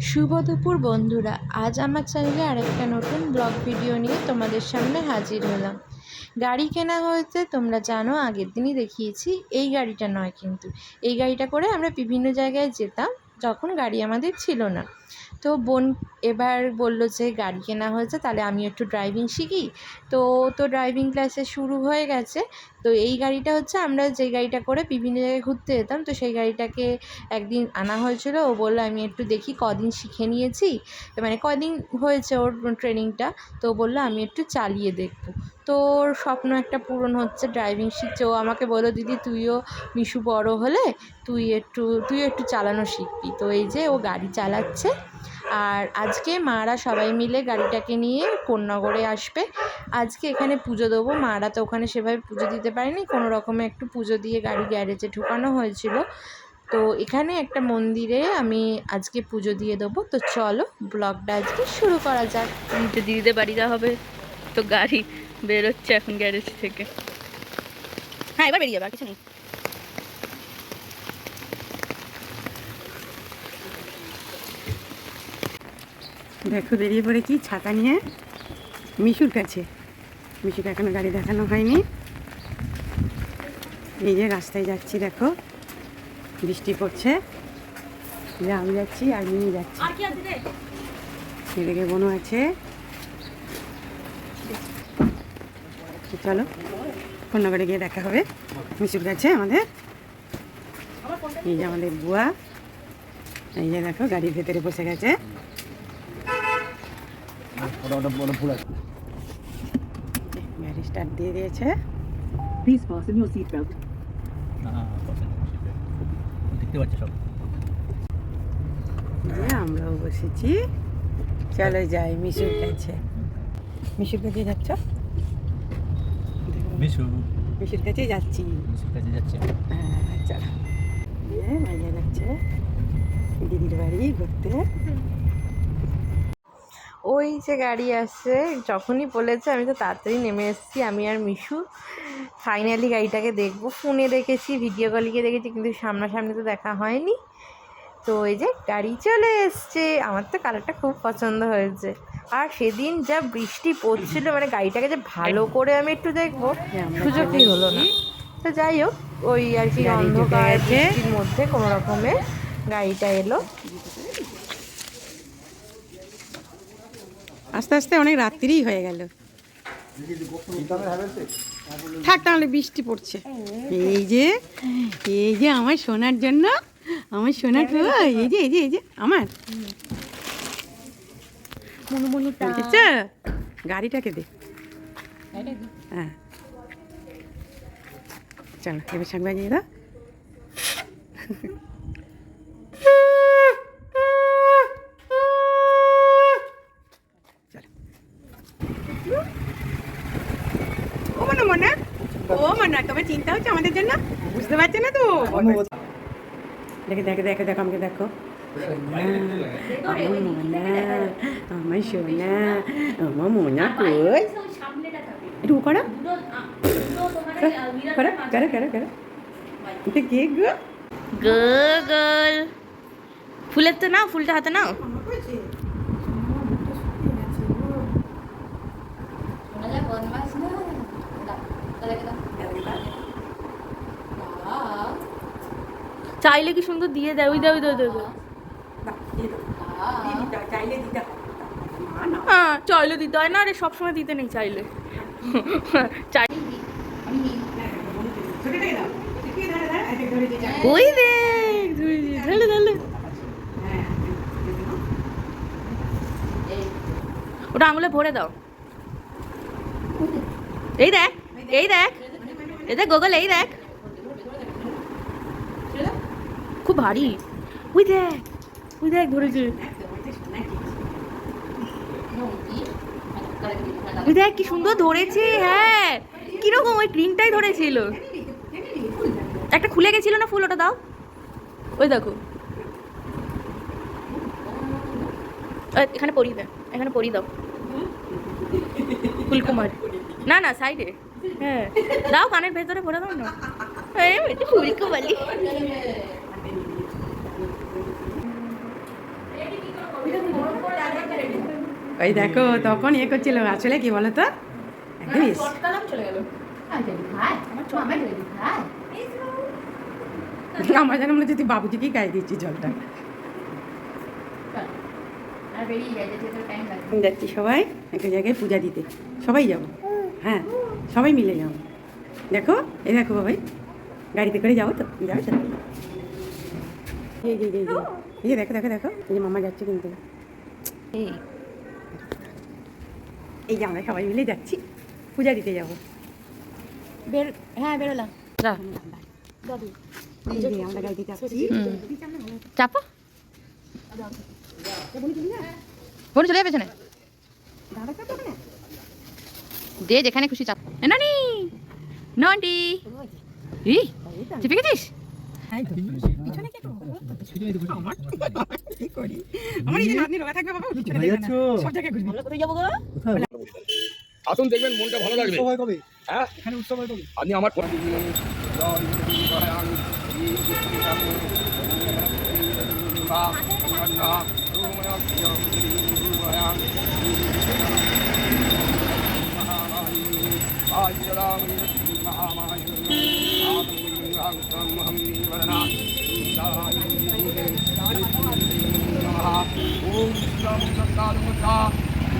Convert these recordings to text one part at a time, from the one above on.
শুভ দুপুর বন্ধুরা, আজ আমার চ্যানেলে আরেকটা নতুন ব্লগ ভিডিও নিয়ে তোমাদের সামনে হাজির হলাম। গাড়ি কেনা হয়েছে, তোমরা জানো, আগের দিনই দেখিয়েছি, এই গাড়িটা নয় কিন্তু। এই গাড়িটা করে আমরা বিভিন্ন জায়গায় যেতাম, যখন গাড়ি আমাদের ছিল না। তো বোন এবার বলল যে গাড়ি কেনা হয়েছে, তাহলে আমি একটু ড্রাইভিং শিখি। তো তো ড্রাইভিং ক্লাসে শুরু হয়ে গেছে। তো এই গাড়িটা হচ্ছে আমরা যে গাড়িটা করে বিভিন্ন জায়গায় ঘুরতে যেতাম, তো সেই গাড়িটাকে একদিন আনা হয়েছিল। ও বলল, আমি একটু দেখি কদিন শিখে নিয়েছি। মানে কদিন হয়েছে ওর ট্রেনিংটা তো বলল, আমি একটু চালিয়ে দেখব। তো ওর স্বপ্ন একটা পূরণ হচ্ছে ড্রাইভিং শিখছে। ও আমাকে বলল, দিদি, তুইও মিশু বড় হলে তুই একটু তুই একটু চালানো শিখবি। তো এই যে ও গাড়ি চালাচ্ছে। আর আজকে মারা সবাই মিলে গাড়িটাকে নিয়ে কোন্নগরে আসবে। আজকে এখানে পুজো দেবো। মারা তো ওখানে সেভাবে পুজো দিতে পারেনি। কোনো রকমে একটু পুজো দিয়ে গাড়ি গ্যারেজে ঢুকানো হয়েছিল। তো এখানে একটা মন্দিরে আমি আজকে পুজো দিয়ে দেবো। তো চলো, ব্লগটা আজকে শুরু করা যাক। দিদিদের বাড়ি যাওয়া হবে। তো গাড়ি বেরোচ্ছে এখন গ্যারেজ থেকে। হ্যাঁ এবার বেরিয়ে যাবে আর কিছু নেই। দেখো বেরিয়ে পড়েছি ছাতা নিয়ে মিশুর কাছে। মিশুকে এখনও গাড়ি দেখানো হয়নি। এই যে রাস্তায় যাচ্ছি দেখো। বৃষ্টি পড়ছে। যে আমি যাচ্ছি আর মিনি যাচ্ছি। এদিকে বোনও আছে। তো চলো কন্যাগড়ে গিয়ে দেখা হবে। মিশুর কাছে আমাদের। এই যে আমাদের বুয়া। এই যে দেখো গাড়ির ভেতরে বসে গেছে। গাড়ি স্টার্ট দিয়ে দিয়েছে। Please fasten your seatbelt. দেখতে পাচ্ছি সব। আমরাও বসেছি। চলো যাই মিশুর কাছে। মিশুর কাছে যাচ্ছ? মিশু। মিশুর কাছেই যাচ্ছি। মিশুর কাছে যাচ্ছে। চলো দিয়ে মাইয়া যাচ্ছে। দিদির বাড়ি ঘুরতে। ওই যে গাড়ি আসছে যখনই বলেছে আমি তো তাড়াতাড়ি নেমে এসেছি আমি আর মিশু ফাইনালি গাড়িটাকে দেখব। ফোনে দেখেছি ভিডিও কলিকে দেখেছি কিন্তু সামনাসামনি তো দেখা হয়নি। তো এই যে গাড়ি চলে এসছে আমার তো কালারটা খুব পছন্দ হয়েছে। আর সেদিন যা বৃষ্টি পড়ছিল মানে গাড়িটাকে যে ভালো করে আমি একটু দেখব হ্যাঁ, সুযোগই হলো না। তো যাই হোক ওই আর কি অন্ধকার মধ্যে কোনো রকমে গাড়িটা এলো। আস্তে আস্তে অনেক রাত্রিই হয়ে গেল। থাক তাহলে বৃষ্টি পড়ছে। এই যে এই যে আমার সোনার জন্য আমার সোনার এই যে এই যে এই যে আমার। দেখেছ গাড়িটাকে দে। হ্যাঁ। চলো এবার শাক বাজিয়ে দাও। ও মনে মনে? ও মনে তোমার চিন্তা হচ্ছে আমাদের জন্য? বুঝতে পারছে না তো? দেখে দেখে দেখে দেখো আমাকে দেখো। আমার সোনা আমার মোনা কই একটু করো কে গো গুগল ফুলের তো নাও ফুলটা হাতে নাও চাইলে কি সুন্দর দিয়ে দেয়, ওই দেয় ওই দেয় ওই দেয়, ওই দেয়। চাইলে দিতে হ্যাঁ চাইলে দিতে হয় না রে সবসময় দিতে নেই চাইলে। চাই ওটা আঙুলে ভরে দাও। এই দেখ এই দেখ এই দেখ গোগল, এই দেখ। খুব ভারী। ওই দেখ ওই দেখ ধরেছে। দেখ কি সুন্দর ধরেছে হ্যাঁ। কীরকম ওই ক্রিমটাই ধরেছিল। একটা খুলে গেছিল না ফুল, ওটা দাও। ওই দেখো। এখানে পরিয়ে দেয় এখানে পরিয়ে দাও। ফুলকুমার। না না, সাইডে। হ্যাঁ। দাও, কানের ভেতরে ভরে দাও না। ফুলকুমারি। ওই দেখো তখন ইয়ে করছিল আসলে কি বলো তো। চলে আমার যেন মনে হচ্ছে বাবুজিকেই গায়ে দিচ্ছি জলটা। যাচ্ছি সবাই একটা জায়গায় পূজা দিতে। সবাই যাব হ্যাঁ সবাই মিলে যাব দেখো এই দেখো বাবাই গাড়িতে করে যাব তো যাবে তো। এই দেখো দেখো দেখো এই মামা যাচ্ছে কিন্তু। এই এই যে আমরা সবাই মিলে যাচ্ছি। পূজা দিতে যাব। বের হ্যাঁ বেরোলাম। আমরা গাড়িতে যাচ্ছি। চাপো। বোন চলে যাবে পেছনে দে যেখানে খুশি চাপ। ননি ই চেপে গেছিস আমার এই যে নাতনি রোগা থাকবে বাবা। সব জায়গায় ঘুরবি। আসুন দেখবেন মনটা ভালো লাগবে। হ্যাঁ আপনি আমার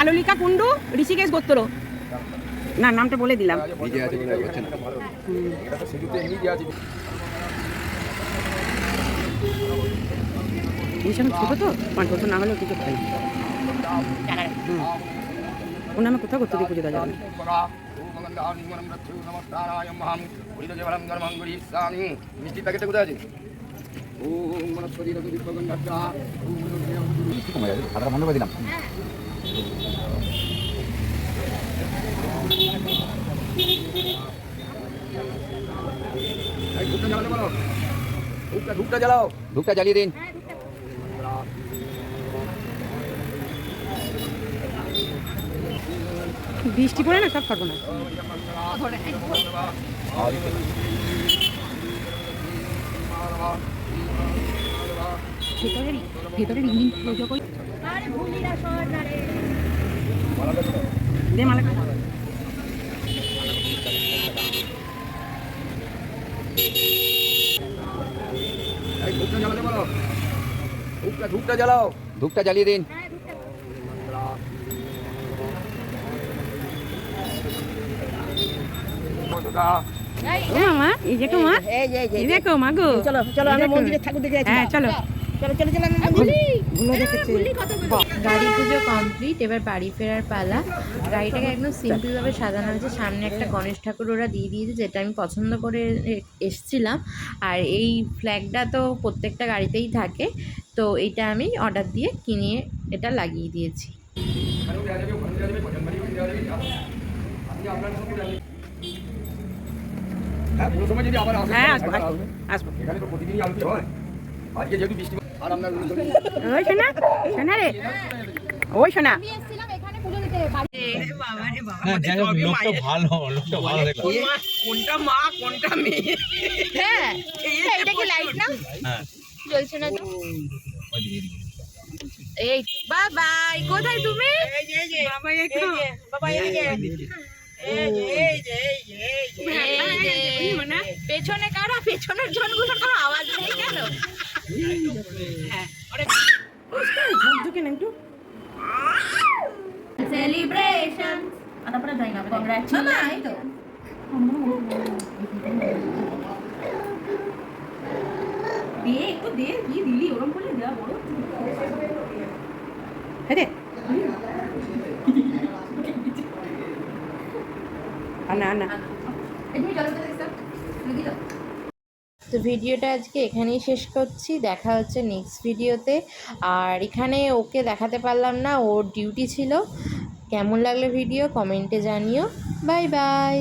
আলোলিকা কুণ্ডু ঋষিকেশ গোত্র। না নামটা বলে দিলাম। ছোটো তো? পাঁচ বছর না হলেও কিছু খাই ওর নামে কোথাও করতে পুজো দেওয়া যাবে দিলাম। ধূপটা জ্বালাও ধূপটা জ্বালিয়ে দিন। বৃষ্টি পড়ে না সব পারব না। ভেতরে ভেতরে রিং রিং পুজো করি দে মালা এই ধূপটা জ্বালাও। ধূপটা জ্বালিয়ে দিন। ও এই দেখো মা। এই দেখো মা গো। চলো চলো আমরা মন্দিরে ঠাকুর দেখে হ্যাঁ চলো। ভুলে দেখেছি গাড়ি পুজো কমপ্লিট এবার বাড়ি ফেরার পালা। গাড়িটাকে একদম সিম্পলভাবে সাজানো হয়েছে। সামনে একটা গণেশ ঠাকুর ওরা দিয়ে দিয়েছে যেটা আমি পছন্দ করে এসছিলাম। আর এই ফ্ল্যাগটা তো প্রত্যেকটা গাড়িতেই থাকে। তো এটা আমি অর্ডার দিয়ে কিনে এটা লাগিয়ে দিয়েছি। হ্যাঁ আসব, আসব এখানে তো প্রতিদিনই হয় আজকে যেহেতু বৃষ্টি ওই শোনা শোনা রে ওই শোনা লোকটা ভালো লোকটা ভালো দেখলাম কোনটা মা কোনটা মেয়ে হ্যাঁ এটা কি লাইট না হ্যাঁ না তো এই বাই বাই কোথায় তুমি বাবা এই তো এই যে, পেছনে কারা পেছনের জনগুলো কোনো আওয়াজ নেই কেন একটু সেলিব্রেশন তারপরে যাই না কংগ্রাচুলেশন এই তো দে একটু দে কি দিলি ওরম করে দেওয়া বড় হ্যাঁ রে আনা আনা তো ভিডিওটা আজকে এখানেই শেষ করছি। দেখা হচ্ছে নেক্সট ভিডিওতে। আর এখানে ওকে দেখাতে পারলাম না, ওর ডিউটি ছিল। কেমন লাগল ভিডিও কমেন্টে জানিও। Bye bye